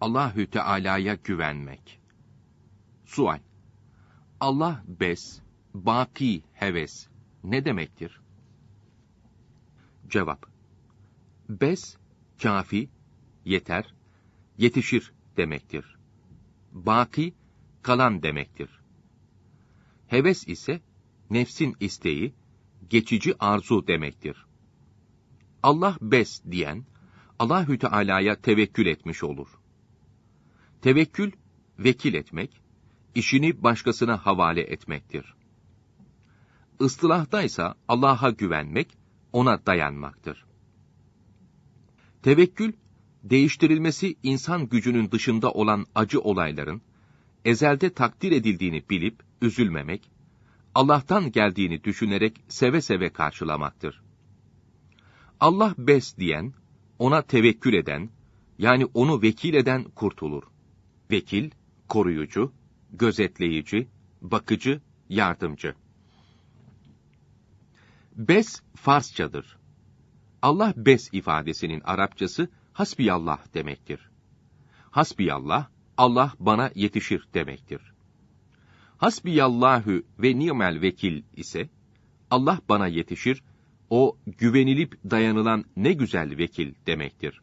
Allahü Teala'ya güvenmek. Sual. Allah bes, baki heves ne demektir? Cevap. Bes, kafi, yeter, yetişir demektir. Baki, kalan demektir. Heves ise nefsin isteği, geçici arzu demektir. Allah bes diyen, Allahü Teala'ya tevekkül etmiş olur. Tevekkül, vekil etmek, işini başkasına havale etmektir. Istilahdaysa Allah'a güvenmek, ona dayanmaktır. Tevekkül, değiştirilmesi insan gücünün dışında olan acı olayların, ezelde takdir edildiğini bilip üzülmemek, Allah'tan geldiğini düşünerek seve seve karşılamaktır. Allah bes diyen, ona tevekkül eden, yani onu vekil eden kurtulur. Vekil, koruyucu, gözetleyici, bakıcı, yardımcı. Bes Farsçadır. Allah bes ifadesinin Arapçası hasbiyallah demektir. Hasbiyallah, Allah bana yetişir demektir. Hasbiyallahu ve ni'mel vekil ise Allah bana yetişir, o güvenilip dayanılan ne güzel vekil demektir.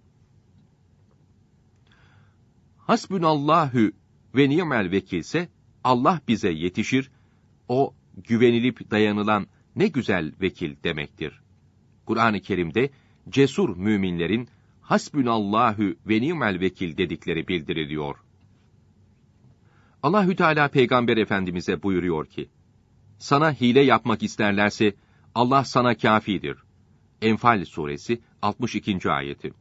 Hasbunallahu ve ni'mel vekilse Allah bize yetişir, o güvenilip dayanılan ne güzel vekil demektir. Kur'an-ı Kerim'de cesur müminlerin hasbunallahu ve ni'mel vekil dedikleri bildiriliyor. Allahü Teala peygamber efendimize buyuruyor ki: Sana hile yapmak isterlerse Allah sana kafidir. Enfal suresi 62. ayeti.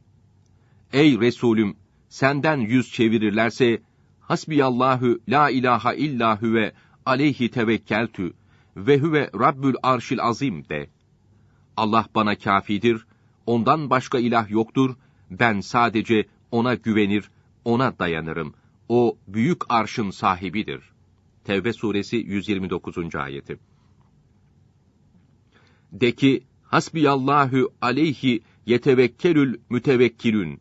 Ey Resulüm senden yüz çevirirlerse hasbiyallahu la ilaha illa huve aleyhi tevekkeltü ve huve rabbül arşil azim de. Allah bana kafidir, ondan başka ilah yoktur, ben sadece ona güvenir, ona dayanırım. O büyük arşın sahibidir. Tevbe suresi 129. ayeti. De ki, hasbiyallahu aleyhi yetevekkelül mütevekkilün.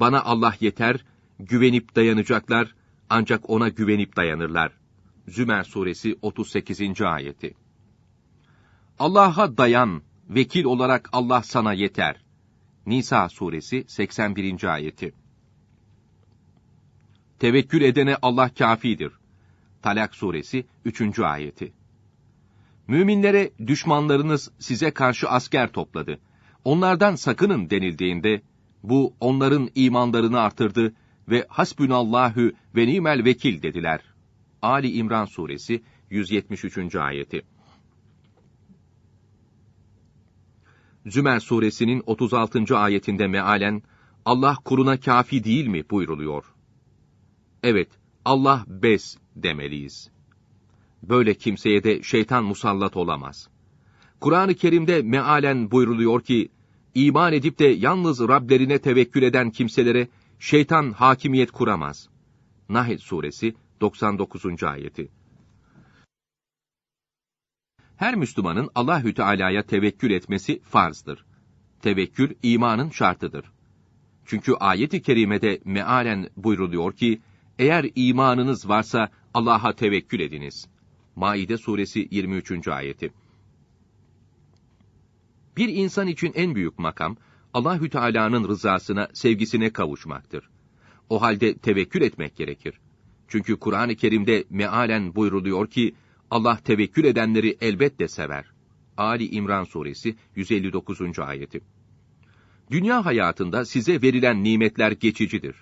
Bana Allah yeter, güvenip dayanacaklar, ancak ona güvenip dayanırlar. Zümer suresi 38. ayeti. Allah'a dayan, vekil olarak Allah sana yeter. Nisa suresi 81. ayeti. Tevekkül edene Allah kafidir. Talak suresi 3. ayeti. Müminlere düşmanlarınız size karşı asker topladı. Onlardan sakının denildiğinde, bu onların imanlarını artırdı ve hasbünallahu ve nimel vekil dediler. Ali İmran suresi 173. ayeti. Zümer suresinin 36. ayetinde mealen Allah kuruna kafi değil mi buyruluyor. Evet, Allah bes demeliyiz. Böyle kimseye de şeytan musallat olamaz. Kur'an-ı Kerim'de mealen buyruluyor ki, iman edip de yalnız Rablerine tevekkül eden kimselere şeytan hakimiyet kuramaz. Nahl suresi 99. ayeti. Her Müslümanın Allahü Teala'ya tevekkül etmesi farzdır. Tevekkül imanın şartıdır. Çünkü ayet-i kerimede mealen buyruluyor ki, eğer imanınız varsa Allah'a tevekkül ediniz. Maide suresi 23. ayeti. Bir insan için en büyük makam Allahü Teala'nın rızasına, sevgisine kavuşmaktır. O halde tevekkül etmek gerekir. Çünkü Kur'an-ı Kerim'de mealen buyruluyor ki Allah tevekkül edenleri elbette sever. Ali İmran suresi 159. ayeti. Dünya hayatında size verilen nimetler geçicidir.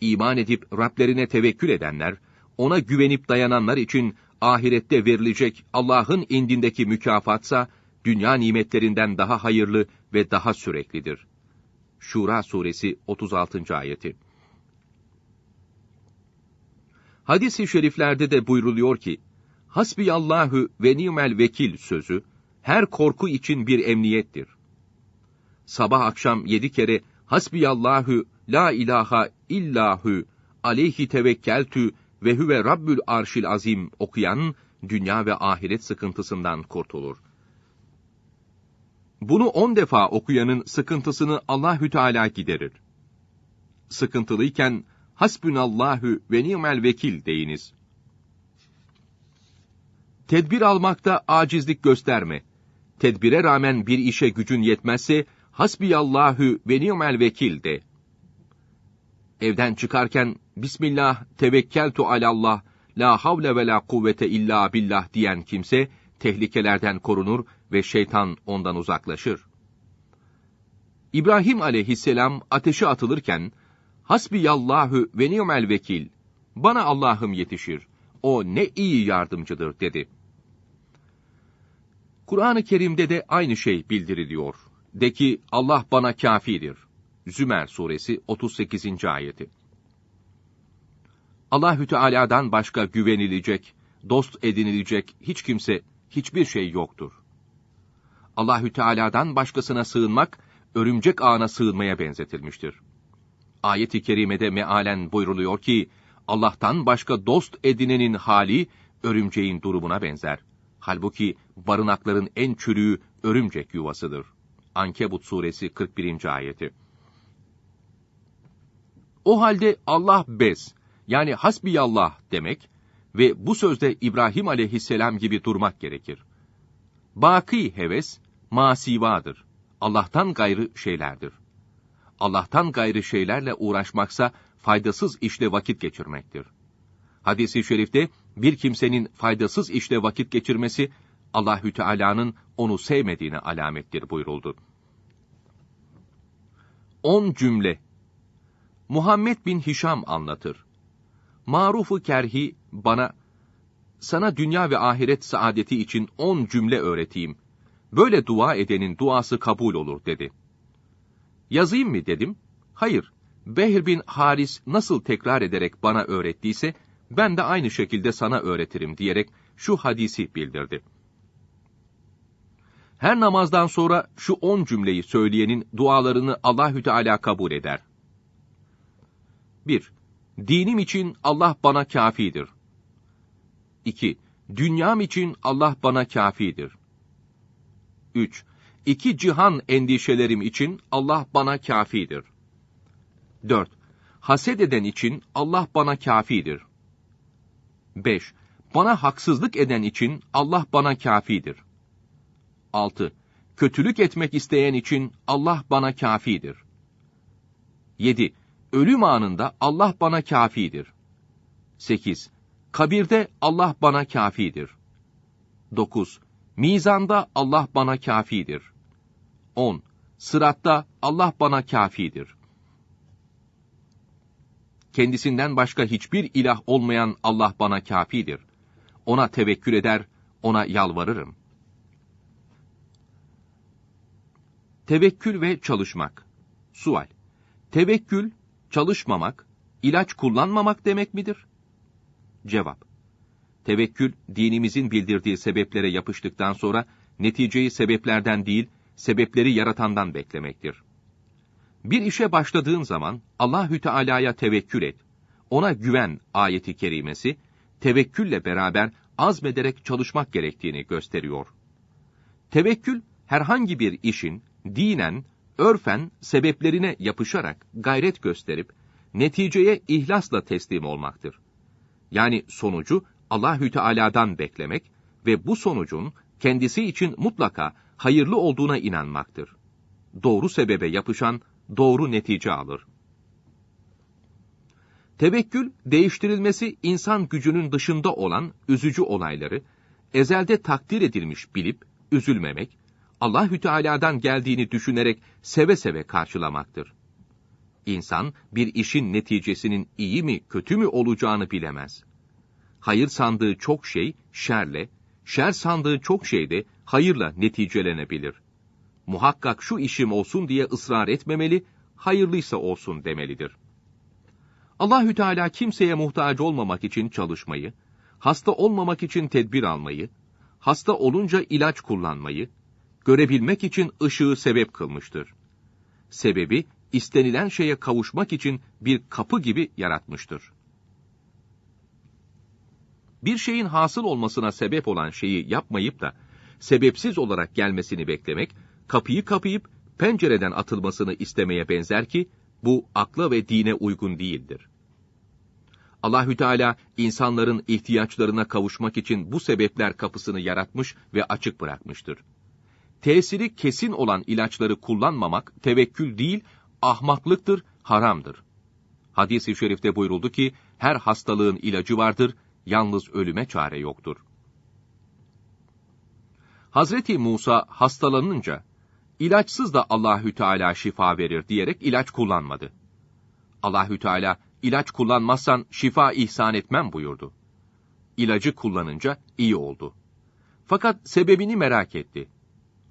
İman edip Rablerine tevekkül edenler, ona güvenip dayananlar için ahirette verilecek Allah'ın indindeki mükafatsa, dünya nimetlerinden daha hayırlı ve daha süreklidir. Şura suresi 36. ayeti. Hadis-i şeriflerde de buyruluyor ki, Hasbiyallahu ve ni'mel vekil sözü, her korku için bir emniyettir. Sabah akşam yedi kere Hasbiyallahu la ilaha illahu aleyhi tevekkeltü ve huve rabbül arşil azim okuyan, dünya ve ahiret sıkıntısından kurtulur. Bunu on defa okuyanın sıkıntısını Allahü Teala giderir. Sıkıntılıyken hasbunallahu ve ni'mel vekil deyiniz. Tedbir almakta acizlik gösterme. Tedbire rağmen bir işe gücün yetmezse, hasbiyallahu ve ni'mel vekil de. Evden çıkarken, Bismillah tevekkeltu alallah, la havle ve la kuvvete illa billah diyen kimse, tehlikelerden korunur ve şeytan ondan uzaklaşır. İbrahim aleyhisselam ateşe atılırken, Hasbiyallahu ve ni'mel vekil, bana Allah'ım yetişir, o ne iyi yardımcıdır dedi. Kur'an-ı Kerim'de de aynı şey bildiriliyor. De ki Allah bana kafidir. Zümer suresi 38. ayeti. Allahü Teala'dan başka güvenilecek, dost edinilecek hiç kimse, hiçbir şey yoktur. Allahü Teala'dan başkasına sığınmak örümcek ağına sığınmaya benzetilmiştir. Ayet-i kerimede mealen buyruluyor ki Allah'tan başka dost edinenin hali örümceğin durumuna benzer. Halbuki barınakların en çürüğü örümcek yuvasıdır. Ankebut suresi 41. ayeti. O halde Allah bez, yani hasbiyallah demek ve bu sözde İbrahim aleyhisselam gibi durmak gerekir. Baki heves, masivadır. Allah'tan gayrı şeylerdir. Allah'tan gayrı şeylerle uğraşmaksa faydasız işle vakit geçirmektir. Hadis-i şerifte bir kimsenin faydasız işle vakit geçirmesi Allahü Teala'nın onu sevmediğine alamettir buyuruldu. 10 cümle Muhammed bin Hişam anlatır. Marufu Kerhi bana sana dünya ve ahiret saadeti için on cümle öğreteyim. Böyle dua edenin duası kabul olur dedi. Yazayım mı dedim. Hayır. Behr bin Haris nasıl tekrar ederek bana öğrettiyse ben de aynı şekilde sana öğretirim diyerek şu hadisi bildirdi. Her namazdan sonra şu on cümleyi söyleyenin dualarını Allahü Teala kabul eder. 1. Dinim için Allah bana kafidir. 2. Dünyam için Allah bana kafidir. 3. İki cihan endişelerim için Allah bana kafidir. 4. Haset eden için Allah bana kafidir. 5. Bana haksızlık eden için Allah bana kafidir. 6. Kötülük etmek isteyen için Allah bana kafidir. 7. Ölüm anında Allah bana kafidir. 8. Kabirde Allah bana kafidir. 9. Mizanda Allah bana kafidir. 10. Sıratta Allah bana kafidir. Kendisinden başka hiçbir ilah olmayan Allah bana kafidir. Ona tevekkül eder, ona yalvarırım. Tevekkül ve çalışmak. Sual. Tevekkül, çalışmamak, ilaç kullanmamak demek midir? Cevap. Tevekkül, dinimizin bildirdiği sebeplere yapıştıktan sonra, neticeyi sebeplerden değil, sebepleri yaratandan beklemektir. Bir işe başladığın zaman, Allahü Teala'ya tevekkül et. Ona güven ayeti kerimesi, tevekkülle beraber azmederek çalışmak gerektiğini gösteriyor. Tevekkül, herhangi bir işin, dinen, örfen sebeplerine yapışarak gayret gösterip, neticeye ihlasla teslim olmaktır. Yani sonucu Allahü Teala'dan beklemek ve bu sonucun kendisi için mutlaka hayırlı olduğuna inanmaktır. Doğru sebebe yapışan doğru netice alır. Tevekkül, değiştirilmesi insan gücünün dışında olan üzücü olayları, ezelde takdir edilmiş bilip, üzülmemek, Allahü Teala'dan geldiğini düşünerek seve seve karşılamaktır. İnsan, bir işin neticesinin iyi mi, kötü mü olacağını bilemez. Hayır sandığı çok şey, şerle, şer sandığı çok şey de hayırla neticelenebilir. Muhakkak şu işim olsun diye ısrar etmemeli, hayırlıysa olsun demelidir. Allahü Teala kimseye muhtaç olmamak için çalışmayı, hasta olmamak için tedbir almayı, hasta olunca ilaç kullanmayı, görebilmek için ışığı sebep kılmıştır. Sebebi, istenilen şeye kavuşmak için bir kapı gibi yaratmıştır. Bir şeyin hasıl olmasına sebep olan şeyi yapmayıp da, sebepsiz olarak gelmesini beklemek, kapıyı kapayıp pencereden atılmasını istemeye benzer ki, bu akla ve dine uygun değildir. Allahü Teala insanların ihtiyaçlarına kavuşmak için bu sebepler kapısını yaratmış ve açık bırakmıştır. Tesiri kesin olan ilaçları kullanmamak tevekkül değil, ahmaklıktır, haramdır. Hadis-i şerifte buyuruldu ki, her hastalığın ilacı vardır, yalnız ölüme çare yoktur. Hazreti Musa hastalanınca, ilaçsız da Allahü Teala şifa verir diyerek ilaç kullanmadı. Allahü Teala ilaç kullanmazsan şifa ihsan etmem buyurdu. İlacı kullanınca iyi oldu. Fakat sebebini merak etti.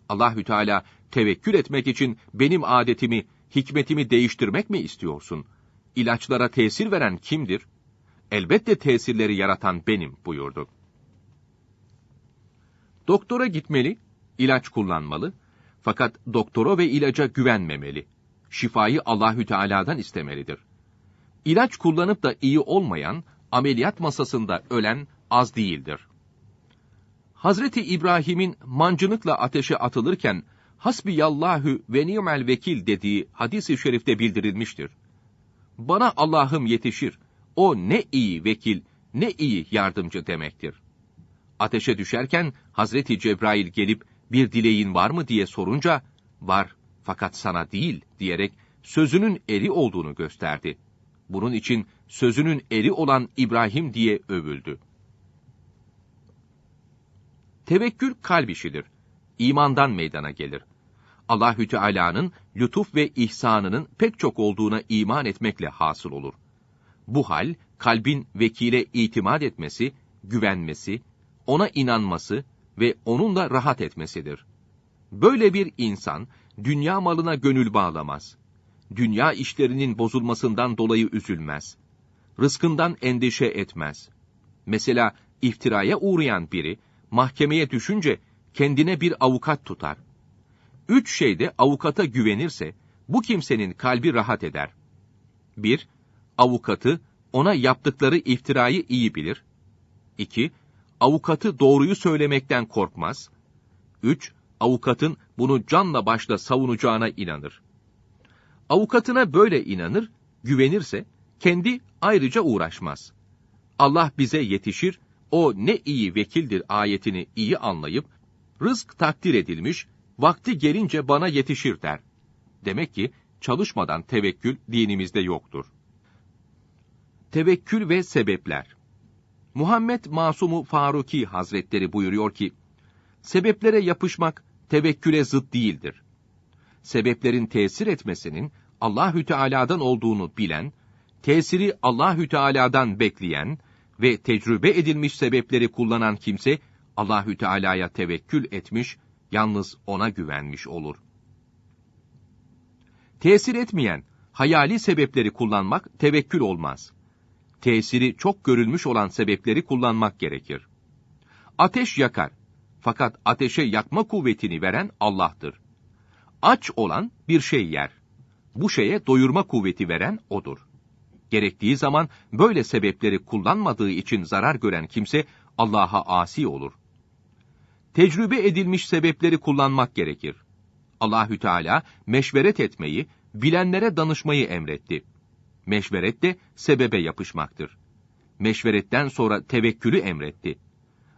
Allahü Teala tevekkül etmek için benim adetimi, hikmetimi değiştirmek mi istiyorsun? İlaçlara tesir veren kimdir? Elbette tesirleri yaratan benim buyurdu. Doktora gitmeli, ilaç kullanmalı fakat doktora ve ilaca güvenmemeli. Şifayı Allahü Teala'dan istemelidir. İlaç kullanıp da iyi olmayan, ameliyat masasında ölen az değildir. Hazreti İbrahim'in mancınıkla ateşe atılırken hasbiyallahu ve ni'mel vekil dediği hadis-i şerifte bildirilmiştir. Bana Allah'ım yetişir. O ne iyi vekil, ne iyi yardımcı demektir. Ateşe düşerken Hazreti Cebrail gelip bir dileğin var mı diye sorunca var fakat sana değil diyerek sözünün eri olduğunu gösterdi. Bunun için sözünün eri olan İbrahim diye övüldü. Tevekkül kalp işidir. İmandan meydana gelir. Allahü Teala'nın lütuf ve ihsanının pek çok olduğuna iman etmekle hasıl olur. Bu hal kalbin vekile itimat etmesi, güvenmesi, ona inanması ve onunla rahat etmesidir. Böyle bir insan dünya malına gönül bağlamaz. Dünya işlerinin bozulmasından dolayı üzülmez. Rızkından endişe etmez. Mesela iftiraya uğrayan biri mahkemeye düşünce kendine bir avukat tutar. Üç şeyde avukata güvenirse bu kimsenin kalbi rahat eder. 1. Avukatı ona yaptıkları iftirayı iyi bilir. 2. Avukatı doğruyu söylemekten korkmaz. 3. Avukatın bunu canla başla savunacağına inanır. Avukatına böyle inanır, güvenirse kendi ayrıca uğraşmaz. Allah bize yetişir, o ne iyi vekildir ayetini iyi anlayıp, rızk takdir edilmiş, vakti gelince bana yetişir der. Demek ki çalışmadan tevekkül dinimizde yoktur. Tevekkül ve sebepler Muhammed Masumu Faruki Hazretleri buyuruyor ki, sebeplere yapışmak tevekküle zıt değildir. Sebeplerin tesir etmesinin Allahü Teala'dan olduğunu bilen, tesiri Allahü Teala'dan bekleyen ve tecrübe edilmiş sebepleri kullanan kimse Allahü Teala'ya tevekkül etmiş, yalnız ona güvenmiş olur. Tesir etmeyen, hayali sebepleri kullanmak tevekkül olmaz. Tesiri çok görülmüş olan sebepleri kullanmak gerekir. Ateş yakar. Fakat ateşe yakma kuvvetini veren Allah'tır. Aç olan bir şey yer. Bu şeye doyurma kuvveti veren O'dur. Gerektiği zaman böyle sebepleri kullanmadığı için zarar gören kimse Allah'a asi olur. Tecrübe edilmiş sebepleri kullanmak gerekir. Allahü Teala meşveret etmeyi, bilenlere danışmayı emretti. Meşveret de sebebe yapışmaktır. Meşveretten sonra tevekkülü emretti.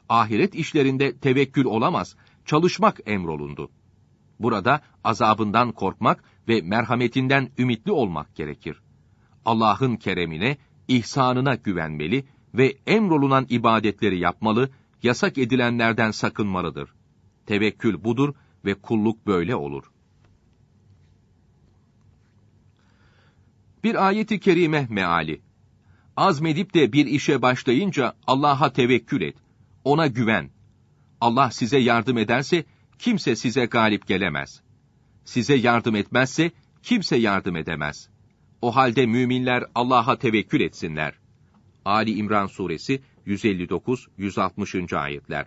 Ahiret işlerinde tevekkül olamaz, çalışmak emrolundu. Burada azabından korkmak ve merhametinden ümitli olmak gerekir. Allah'ın keremine, ihsanına güvenmeli ve emrolunan ibadetleri yapmalı, yasak edilenlerden sakınmalıdır. Tevekkül budur ve kulluk böyle olur. Bir ayeti kerime meali. Azmedip de bir işe başlayınca Allah'a tevekkül et. Ona güven. Allah size yardım ederse kimse size galip gelemez. Size yardım etmezse kimse yardım edemez. O halde müminler Allah'a tevekkül etsinler. Ali İmran Suresi 159-160. ayetler.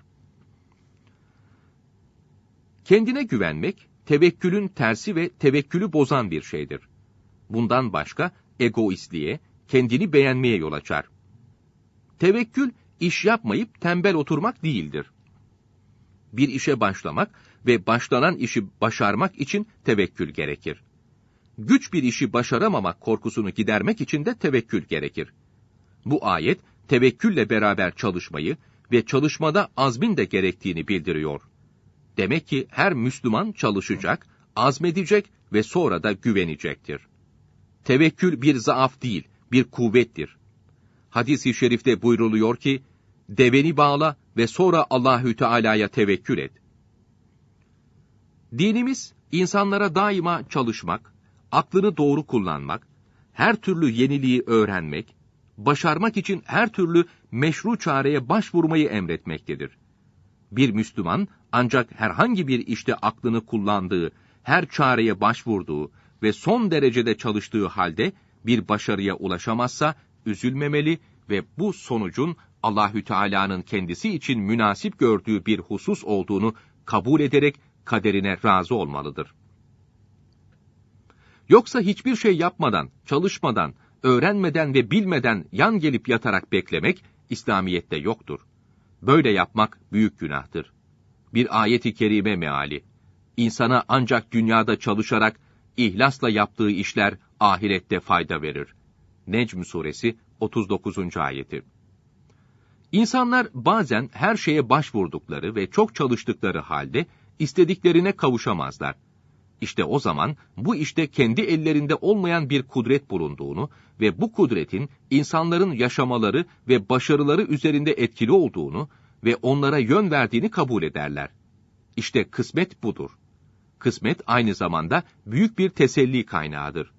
Kendine güvenmek, tevekkülün tersi ve tevekkülü bozan bir şeydir. Bundan başka egoistliğe, kendini beğenmeye yol açar. Tevekkül, iş yapmayıp tembel oturmak değildir. Bir işe başlamak ve başlanan işi başarmak için tevekkül gerekir. Güç bir işi başaramamak korkusunu gidermek için de tevekkül gerekir. Bu ayet, tevekkülle beraber çalışmayı ve çalışmada azmin de gerektiğini bildiriyor. Demek ki her Müslüman çalışacak, azmedecek ve sonra da güvenecektir. Tevekkül bir zaaf değil, bir kuvvettir. Hadis-i şerifte buyruluyor ki, deveni bağla ve sonra Allahü Teala'ya tevekkül et. Dinimiz insanlara daima çalışmak, aklını doğru kullanmak, her türlü yeniliği öğrenmek, başarmak için her türlü meşru çareye başvurmayı emretmektedir. Bir Müslüman ancak herhangi bir işte aklını kullandığı, her çareye başvurduğu ve son derecede çalıştığı halde bir başarıya ulaşamazsa üzülmemeli ve bu sonucun Allahü Teala'nın kendisi için münasip gördüğü bir husus olduğunu kabul ederek kaderine razı olmalıdır. Yoksa hiçbir şey yapmadan, çalışmadan, öğrenmeden ve bilmeden yan gelip yatarak beklemek İslamiyette yoktur. Böyle yapmak büyük günahtır. Bir ayeti kerime meali. İnsana ancak dünyada çalışarak ihlasla yaptığı işler ahirette fayda verir. Necm suresi 39. ayeti. İnsanlar bazen her şeye başvurdukları ve çok çalıştıkları halde istediklerine kavuşamazlar. İşte o zaman bu işte kendi ellerinde olmayan bir kudret bulunduğunu ve bu kudretin insanların yaşamaları ve başarıları üzerinde etkili olduğunu ve onlara yön verdiğini kabul ederler. İşte kısmet budur. Kısmet aynı zamanda büyük bir teselli kaynağıdır.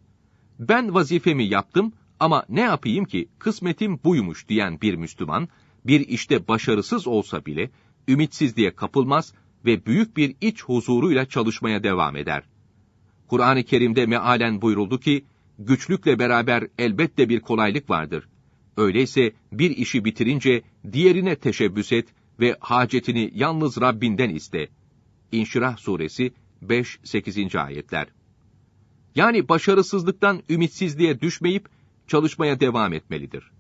Ben vazifemi yaptım ama ne yapayım ki kısmetim buymuş diyen bir Müslüman, bir işte başarısız olsa bile ümitsizliğe kapılmaz ve büyük bir iç huzuruyla çalışmaya devam eder. Kur'an-ı Kerim'de mealen buyuruldu ki, güçlükle beraber elbette bir kolaylık vardır. Öyleyse bir işi bitirince diğerine teşebbüs et ve hacetini yalnız Rabbinden iste. İnşirah suresi 5-8. ayetler. Yani başarısızlıktan ümitsizliğe düşmeyip çalışmaya devam etmelidir.